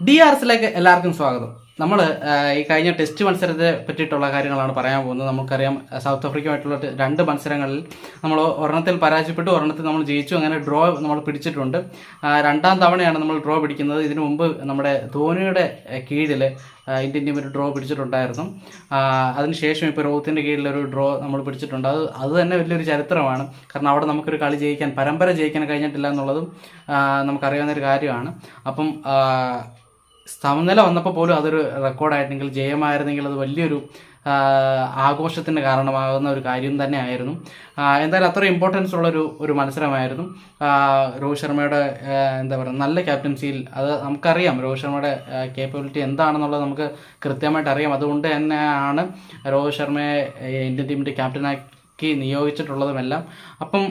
D R എസിലേക്ക് എല്ലാവർക്കും സ്വാഗതം. നമ്മൾ ഈ കഴിഞ്ഞ ടെസ്റ്റ് മത്സരത്തെ പറ്റിയിട്ടുള്ള കാര്യങ്ങളാണ് പറയാൻ പോകുന്നത്. നമുക്കറിയാം സൗത്ത് ആഫ്രിക്കയുമായിട്ടുള്ള രണ്ട് മത്സരങ്ങളിൽ നമ്മൾ ഒരെണ്ണത്തിൽ പരാജയപ്പെട്ടു ഒരെണ്ണത്തിൽ നമ്മൾ ജയിച്ചു. അങ്ങനെ ഡ്രോ നമ്മൾ പിടിച്ചിട്ടുണ്ട്. രണ്ടാം തവണയാണ് നമ്മൾ ഡ്രോ പിടിക്കുന്നത്. ഇതിനു മുമ്പ് നമ്മുടെ ധോനിയുടെ കീഴിൽ ഇന്ത്യൻ ടീം ഒരു ഡ്രോ പിടിച്ചിട്ടുണ്ടായിരുന്നു. അതിനുശേഷം ഇപ്പോൾ രോഹിത്തിന്റെ കീഴിൽ ഒരു ഡ്രോ നമ്മൾ പിടിച്ചിട്ടുണ്ട്. അത് അത് തന്നെ വലിയൊരു ചരിത്രമാണ്. കാരണം അവിടെ നമുക്കൊരു കളി ജയിക്കാൻ പരമ്പര ജയിക്കാൻ കഴിഞ്ഞിട്ടില്ല എന്നുള്ളതും നമുക്കറിയാവുന്ന ഒരു കാര്യമാണ്. അപ്പം സമനില വന്നപ്പോൾ പോലും അതൊരു റെക്കോർഡായിരുന്നെങ്കിൽ ജയമായിരുന്നെങ്കിൽ അത് വലിയൊരു ആഘോഷത്തിന് കാരണമാകുന്ന ഒരു കാര്യം തന്നെയായിരുന്നു. എന്തായാലും അത്ര ഇമ്പോർട്ടൻസ് ഉള്ളൊരു ഒരു മത്സരമായിരുന്നു. രോഹിത് ശർമ്മയുടെ എന്താ പറയുക നല്ല ക്യാപ്റ്റൻസിയിൽ അത് നമുക്കറിയാം. രോഹിത് ശർമ്മയുടെ കേപ്പബിലിറ്റി എന്താണെന്നുള്ളത് നമുക്ക് കൃത്യമായിട്ട് അറിയാം അതുകൊണ്ട് തന്നെയാണ് രോഹിത് ശർമ്മയെ ഇന്ത്യൻ ടീമിന്റെ ക്യാപ്റ്റനായി ക്കി നിയോഗിച്ചിട്ടുള്ളതുമെല്ലാം. അപ്പം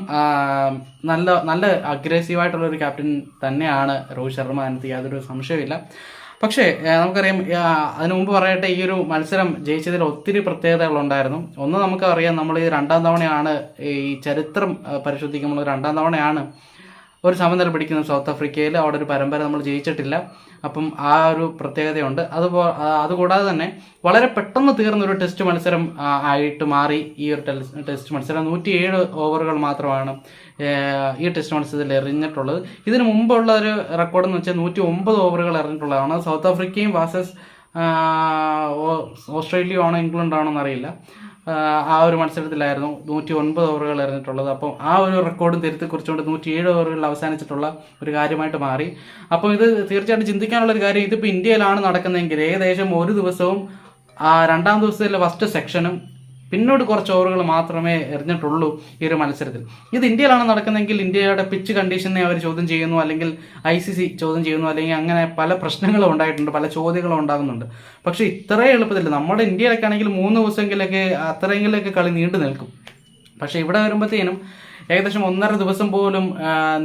നല്ല നല്ല അഗ്രസീവായിട്ടുള്ള ഒരു ക്യാപ്റ്റൻ തന്നെയാണ് രോഹിത് ശർമ്മ അതിനകത്ത് യാതൊരു സംശയമില്ല പക്ഷേ നമുക്കറിയാം അതിനു മുമ്പ് പറയട്ടെ ഈ ഒരു മത്സരം ജയിച്ചതിൽ ഒത്തിരി പ്രത്യേകതകളുണ്ടായിരുന്നു. ഒന്ന് നമുക്കറിയാം നമ്മൾ ഈ രണ്ടാം തവണയാണ് ഈ ചരിത്രം പരിശോധിക്കുമ്പോൾ രണ്ടാം തവണയാണ് ഒരു സമനില പിടിക്കുന്നു സൗത്ത് ആഫ്രിക്കയിൽ. അവിടെ ഒരു പരമ്പര നമ്മൾ ജയിച്ചിട്ടില്ല. അപ്പം ആ ഒരു പ്രത്യേകതയുണ്ട്. അതുപോ അതുകൂടാതെ തന്നെ വളരെ പെട്ടെന്ന് തീർന്നൊരു ടെസ്റ്റ് മത്സരം ആയിട്ട് മാറി ഈ ഒരു ടെസ്റ്റ് മത്സരം. നൂറ്റിയേഴ് ഓവറുകൾ മാത്രമാണ് ഈ ടെസ്റ്റ് മത്സരത്തിൽ എറിഞ്ഞിട്ടുള്ളത്. ഇതിന് മുമ്പുള്ള ഒരു റെക്കോർഡ് എന്ന് വെച്ചാൽ നൂറ്റി ഒമ്പത് ഓവറുകൾ എറിഞ്ഞിട്ടുള്ളതാണ്. സൗത്ത് ആഫ്രിക്കയും വാസസ് ഓസ്ട്രേലിയ ആണോ ഇംഗ്ലണ്ട് ആണോ എന്നറിയില്ല. ആ ഒരു മത്സരത്തിലായിരുന്നു നൂറ്റി ഒൻപത് ഓവറുകൾ എറിഞ്ഞിട്ടുള്ളത്. അപ്പം ആ ഒരു റെക്കോർഡും തിരുത്തി കുറിച്ചുകൊണ്ട് നൂറ്റി ഏഴ് ഓവറുകളിൽ അവസാനിച്ചിട്ടുള്ള ഒരു കാര്യമായിട്ട് മാറി. അപ്പം ഇത് തീർച്ചയായിട്ടും ചിന്തിക്കാനുള്ള ഒരു കാര്യം ഇതിപ്പോൾ ഇന്ത്യയിലാണ് നടക്കുന്നതെങ്കിൽ ഏകദേശം ഒരു ദിവസവും ആ രണ്ടാം ദിവസത്തിലെ ഫസ്റ്റ് സെക്ഷനും പിന്നോട് കുറച്ച് ഓവറുകൾ മാത്രമേ എറിഞ്ഞിട്ടുള്ളൂ ഈ ഒരു മത്സരത്തിൽ. ഇത് ഇന്ത്യയിലാണ് നടക്കുന്നതെങ്കിൽ ഇന്ത്യയുടെ പിച്ച് കണ്ടീഷനെ അവർ ചോദ്യം ചെയ്യുന്നു അല്ലെങ്കിൽ ഐ സി സി ചോദ്യം ചെയ്യുന്നു അല്ലെങ്കിൽ അങ്ങനെ പല പ്രശ്നങ്ങളും ഉണ്ടായിട്ടുണ്ട് പല ചോദ്യങ്ങളും ഉണ്ടാകുന്നുണ്ട്. പക്ഷേ ഇത്രയും എളുപ്പത്തില്ല നമ്മുടെ ഇന്ത്യയിലൊക്കെ ആണെങ്കിൽ മൂന്ന് ദിവസമെങ്കിലൊക്കെ അത്രയെങ്കിലൊക്കെ കളി നീണ്ടു നിൽക്കും. പക്ഷേ ഇവിടെ വരുമ്പോഴത്തേനും ഏകദേശം ഒന്നര ദിവസം പോലും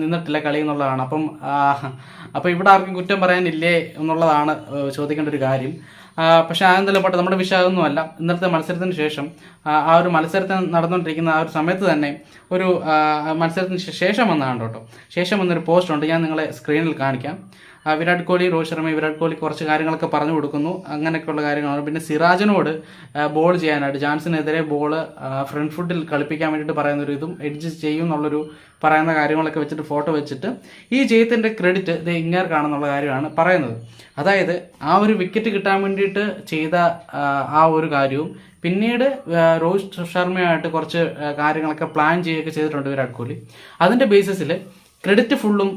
നിന്നിട്ടില്ല കളി എന്നുള്ളതാണ്. അപ്പം അപ്പം ഇവിടെ ആർക്കും കുറ്റം പറയാനില്ലേ എന്നുള്ളതാണ് ചോദിക്കേണ്ട ഒരു കാര്യം. പക്ഷേ ആയെന്നല്ല പോട്ടെ നമ്മുടെ വിഷയം അതൊന്നുമല്ല ഇന്നത്തെ മത്സരത്തിന് ശേഷം ആ, ഒരു മത്സരത്തിന് നടന്നുകൊണ്ടിരിക്കുന്ന ആ ഒരു സമയത്ത് തന്നെ ഒരു മത്സരത്തിന് ശേഷം വന്നതാണ് കേട്ടോ. ശേഷം വന്നൊരു പോസ്റ്റ് ഉണ്ട് ഞാൻ നിങ്ങളെ സ്ക്രീനിൽ കാണിക്കാം. വിരാട് കോഹ്ലി രോഹിത് ശർമ്മ വിരാട് കോഹ്ലി കുറച്ച് കാര്യങ്ങളൊക്കെ പറഞ്ഞു കൊടുക്കുന്നു. അങ്ങനെയൊക്കെയുള്ള കാര്യങ്ങളാണ്. പിന്നെ സിറാജിനോട് ബോൾ ചെയ്യാനായിട്ട് ജാൻസിനെതിരെ ബോൾ ഫ്രണ്ട് ഫുട്ടിൽ കളിപ്പിക്കാൻ വേണ്ടിയിട്ട് പറയുന്ന ഒരു ഇതും എഡ്ജ് ചെയ്യും എന്നുള്ളൊരു പറയുന്ന കാര്യങ്ങളൊക്കെ വെച്ചിട്ട് ഫോട്ടോ വെച്ചിട്ട് ഈ ജയത്തിന്റെ ക്രെഡിറ്റ് ഇത് ഇങ്ങേർക്കാണെന്നുള്ള കാര്യമാണ് പറയുന്നത്. അതായത് ആ ഒരു വിക്കറ്റ് കിട്ടാൻ വേണ്ടിയിട്ട് ചെയ്ത ആ, ഒരു കാര്യവും പിന്നീട് രോഹിത് ശർമ്മയായിട്ട് കുറച്ച് കാര്യങ്ങളൊക്കെ പ്ലാൻ ചെയ്യുകയൊക്കെ ചെയ്തിട്ടുണ്ട് വിരാട് കോഹ്ലി. അതിന്റെ ബേസിസിൽ ക്രെഡിറ്റ് ഫുള്ളും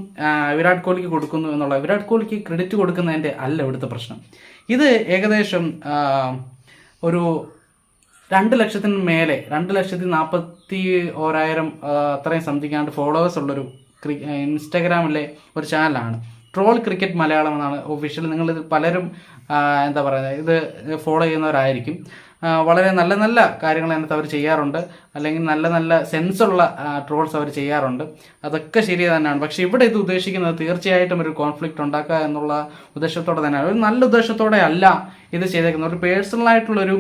വിരാട് കോഹ്ലിക്ക് കൊടുക്കുന്നു എന്നുള്ള വിരാട് കോഹ്ലിക്ക് ക്രെഡിറ്റ് കൊടുക്കുന്നതിന്റെ അല്ല ഇവിടുത്തെ പ്രശ്നം. ഇത് ഏകദേശം ഒരു രണ്ട് ലക്ഷത്തിന് മേലെ രണ്ട് ലക്ഷത്തി നാൽപ്പത്തി ഓരായിരം അത്രയും സംതിങ്ങാണ്ട് ഫോളോവേഴ്സ് ഉള്ളൊരു ഇൻസ്റ്റാഗ്രാമിലെ ഒരു ചാനലാണ് ട്രോൾ ക്രിക്കറ്റ് മലയാളം എന്നാണ് ഒഫീഷ്യൽ നിങ്ങളിത് പലരും എന്താ പറയുക ഇത് ഫോളോ ചെയ്യുന്നവരായിരിക്കും. വളരെ നല്ല നല്ല കാര്യങ്ങൾ അതിനകത്ത് അവർ ചെയ്യാറുണ്ട്. അല്ലെങ്കിൽ നല്ല നല്ല സെൻസുള്ള ട്രോൾസ് അവർ ചെയ്യാറുണ്ട്. അതൊക്കെ ശരി തന്നെയാണ്. പക്ഷേ ഇവിടെ ഇത് ഉദ്ദേശിക്കുന്നത് തീർച്ചയായിട്ടും ഒരു കോൺഫ്ലിക്റ്റ് ഉണ്ടാക്കുക എന്നുള്ള ഉദ്ദേശത്തോടെ തന്നെയാണ്. ഒരു നല്ല ഉദ്ദേശത്തോടെ അല്ല ഇത് ചെയ്തേക്കുന്നത്. ഒരു പേഴ്സണലായിട്ടുള്ളൊരു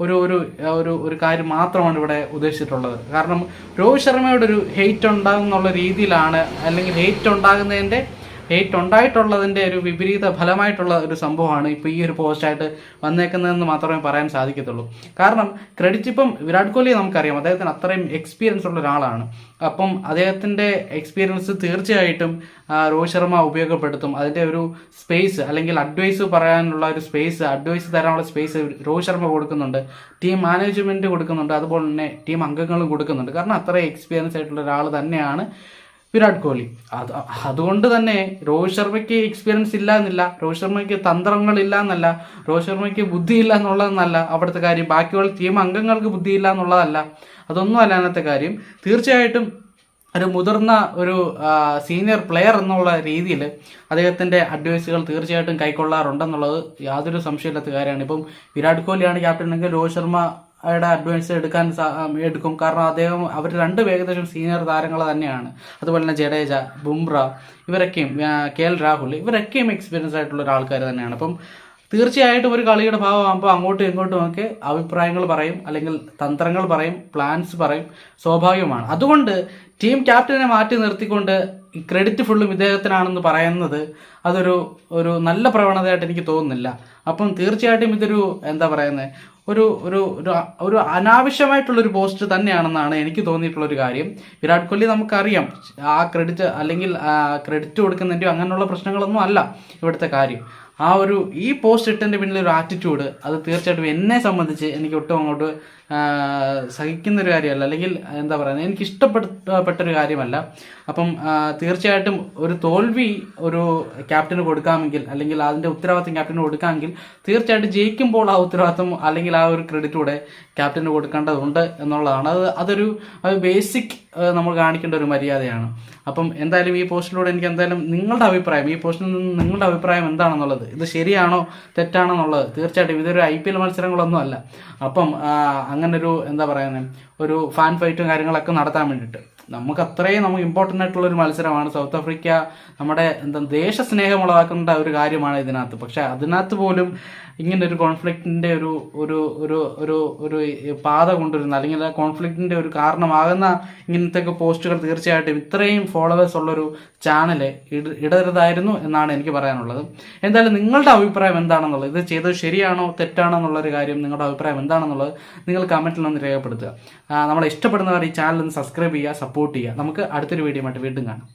ഒരു ഒരു ഒരു ഒരു കാര്യം മാത്രമാണ് ഇവിടെ ഉദ്ദേശിച്ചിട്ടുള്ളത്. കാരണം രോഹിത് ശർമ്മയുടെ ഒരു ഹെയ്റ്റ് ഉണ്ടാകുന്നുള്ള രീതിയിലാണ് അല്ലെങ്കിൽ ഹെയ്റ്റ് ഉണ്ടാകുന്നതിന്റെ ഹെയ്റ്റ് ഉണ്ടായിട്ടുള്ളതിന്റെ ഒരു വിപരീത ഫലമായിട്ടുള്ള ഒരു സംഭവമാണ് ഇപ്പോൾ ഈ ഒരു പോസ്റ്റായിട്ട് വന്നേക്കുന്നതെന്ന് മാത്രമേ പറയാൻ സാധിക്കത്തുള്ളൂ. കാരണം ക്രെഡിറ്റ് ഇപ്പം വിരാട് കോഹ്ലിയെ നമുക്കറിയാം. അദ്ദേഹത്തിന് അത്രയും എക്സ്പീരിയൻസ് ഉള്ള ഒരാളാണ്. അപ്പം അദ്ദേഹത്തിന്റെ എക്സ്പീരിയൻസ് തീർച്ചയായിട്ടും രോഹിത് ശർമ്മ ഉപയോഗപ്പെടുത്തും. അതിന്റെ ഒരു സ്പേസ് അല്ലെങ്കിൽ അഡ്വൈസ് പറയാനുള്ള ഒരു സ്പേസ് അഡ്വൈസ് തരാനുള്ള സ്പേസ് രോഹിത് ശർമ്മ കൊടുക്കുന്നുണ്ട്. ടീം മാനേജ്മെന്റ് കൊടുക്കുന്നുണ്ട്. അതുപോലെ തന്നെ ടീം അംഗങ്ങളും കൊടുക്കുന്നുണ്ട്. കാരണം അത്രയും എക്സ്പീരിയൻസ് ആയിട്ടുള്ള ഒരാൾ തന്നെയാണ് വിരാട് കോഹ്ലി. അത് അതുകൊണ്ട് തന്നെ രോഹിത് ശർമ്മയ്ക്ക് എക്സ്പീരിയൻസ് ഇല്ല എന്നില്ല രോഹിത് ശർമ്മയ്ക്ക് തന്ത്രങ്ങൾ ഇല്ല എന്നല്ല രോഹിത് ശർമ്മയ്ക്ക് ബുദ്ധി ഇല്ല എന്നുള്ളതെന്നല്ല അവിടുത്തെ കാര്യം. ബാക്കിയുള്ള ടീം അംഗങ്ങൾക്ക് ബുദ്ധി ഇല്ല എന്നുള്ളതല്ല അതൊന്നും അല്ല അതിനകത്തെ കാര്യം. തീർച്ചയായിട്ടും ഒരു മുതിർന്ന ഒരു സീനിയർ പ്ലെയർ എന്നുള്ള രീതിയിൽ അദ്ദേഹത്തിന്റെ അഡ്വൈസുകൾ തീർച്ചയായിട്ടും കൈക്കൊള്ളാറുണ്ടെന്നുള്ളത് യാതൊരു സംശയമില്ലാത്ത കാര്യമാണ്. ഇപ്പം വിരാട് കോഹ്ലിയാണ് ക്യാപ്റ്റൻ എങ്കിൽ രോഹിത് ശർമ്മ യുടെ അഡ്വാൻസ് എടുക്കാൻ എടുക്കും. കാരണം അദ്ദേഹം അവർ രണ്ട് ഏകദേശം സീനിയർ താരങ്ങൾ തന്നെയാണ്. അതുപോലെ തന്നെ ജഡേജ ബുംറ ഇവരൊക്കെയും കെ എൽ രാഹുൽ ഇവരൊക്കെയും എക്സ്പീരിയൻസ് ആയിട്ടുള്ള ഒരു ആൾക്കാർ തന്നെയാണ്. അപ്പം തീർച്ചയായിട്ടും ഒരു കളിയുടെ ഭാഗമാകുമ്പോൾ അങ്ങോട്ടും ഇങ്ങോട്ടും ഒക്കെ അഭിപ്രായങ്ങൾ പറയും അല്ലെങ്കിൽ തന്ത്രങ്ങൾ പറയും പ്ലാൻസ് പറയും സ്വാഭാവികമാണ്. അതുകൊണ്ട് ടീം ക്യാപ്റ്റനെ മാറ്റി നിർത്തിക്കൊണ്ട് ക്രെഡിറ്റ് ഫുള്ളും ഇദ്ദേഹത്തിനാണെന്ന് പറയുന്നത് അതൊരു ഒരു നല്ല പ്രവണതയായിട്ട് എനിക്ക് തോന്നുന്നില്ല. അപ്പം തീർച്ചയായിട്ടും ഇതൊരു എന്താ പറയുന്നത് ഒരു ഒരു ഒരു അനാവശ്യമായിട്ടുള്ളൊരു പോസ്റ്റ് തന്നെയാണെന്നാണ് എനിക്ക് തോന്നിയിട്ടുള്ളൊരു കാര്യം. വിരാട് കോഹ്ലി നമുക്കറിയാം. ആ ക്രെഡിറ്റ് അല്ലെങ്കിൽ ക്രെഡിറ്റ് കൊടുക്കുന്നതിന്റെയോ അങ്ങനെയുള്ള പ്രശ്നങ്ങളൊന്നും അല്ല ഇവിടുത്തെ കാര്യം. ആ ഒരു ഈ പോസ്റ്റ് ഇട്ടതിന്റെ പിന്നിൽ ഒരു ആറ്റിറ്റ്യൂഡ് അത് തീർച്ചയായിട്ടും എന്നെ സംബന്ധിച്ച് എനിക്ക് ഒട്ടും അങ്ങോട്ട് സഹിക്കുന്ന ഒരു കാര്യമല്ല. അല്ലെങ്കിൽ എന്താ പറയുന്നത് എനിക്ക് ഇഷ്ടപ്പെട്ടൊരു കാര്യമല്ല. അപ്പം തീർച്ചയായിട്ടും ഒരു തോൽവി ഒരു ക്യാപ്റ്റന് കൊടുക്കാമെങ്കിൽ അല്ലെങ്കിൽ അതിന്റെ ഉത്തരവാദിത്തം ക്യാപ്റ്റന് കൊടുക്കാമെങ്കിൽ തീർച്ചയായിട്ടും ജയിക്കുമ്പോൾ ആ ഉത്തരവാദിത്തം അല്ലെങ്കിൽ ആ ഒരു ക്രെഡിറ്റ് കൂടെ ക്യാപ്റ്റന് കൊടുക്കേണ്ടതുണ്ട് എന്നുള്ളതാണ്. അത് അതൊരു ബേസിക് നമ്മൾ കാണിക്കേണ്ട ഒരു മര്യാദയാണ്. അപ്പം എന്തായാലും ഈ പോസ്റ്റിലൂടെ എനിക്ക് എന്തായാലും നിങ്ങളുടെ അഭിപ്രായം ഈ പോസ്റ്റിൽ നിന്ന് നിങ്ങളുടെ അഭിപ്രായം എന്താണെന്നുള്ളത് ഇത് ശരിയാണോ തെറ്റാണോ എന്നുള്ളത്. തീർച്ചയായിട്ടും ഇതൊരു ഐ പി എൽ മത്സരങ്ങളൊന്നും അല്ല. അപ്പം അങ്ങനൊരു എന്താ പറയുന്നത് ഒരു ഫാൻ ഫൈറ്റും കാര്യങ്ങളൊക്കെ നടത്താൻ വേണ്ടിയിട്ട്. നമുക്ക് അത്രയും നമുക്ക് ഇമ്പോർട്ടന്റ് ആയിട്ടുള്ള ഒരു മത്സരമാണ്. സൗത്ത് ആഫ്രിക്ക നമ്മുടെ എന്താ ദേശസ്നേഹം ഉളവാക്കേണ്ട ഒരു കാര്യമാണ് ഇതിനകത്ത്. പക്ഷെ അതിനകത്ത് പോലും ഇങ്ങനെ ഒരു കോൺഫ്ലിക്റ്റിന്റെ ഒരു ഒരു ഒരു ഒരു ഒരു പാത കൊണ്ടുവരുന്ന അല്ലെങ്കിൽ ആ കോൺഫ്ലിക്റ്റിന്റെ ഒരു കാരണമാകുന്ന ഇങ്ങനത്തെ പോസ്റ്റുകൾ തീർച്ചയായിട്ടും ഇത്രയും ഫോളോവേഴ്സ് ഉള്ളൊരു ചാനൽ ഇടരുതായിരുന്നു എന്നാണ് എനിക്ക് പറയാനുള്ളത്. എന്തായാലും നിങ്ങളുടെ അഭിപ്രായം എന്താണെന്നുള്ളത് ഇത് ചെയ്തത് ശരിയാണോ തെറ്റാണോ എന്നുള്ളൊരു കാര്യം നിങ്ങളുടെ അഭിപ്രായം എന്താണെന്നുള്ളത് നിങ്ങൾ കമന്റിൽ ഒന്ന് രേഖപ്പെടുത്തുക. നമ്മളെ ഇഷ്ടപ്പെടുന്നവർ ഈ ചാനൽ ഒന്ന് സബ്സ്ക്രൈബ് ചെയ്യുക സപ്പോർട്ട് ചെയ്യുക. നമുക്ക് അടുത്തൊരു വീഡിയോ ആയിട്ട് വീണ്ടും കാണാം.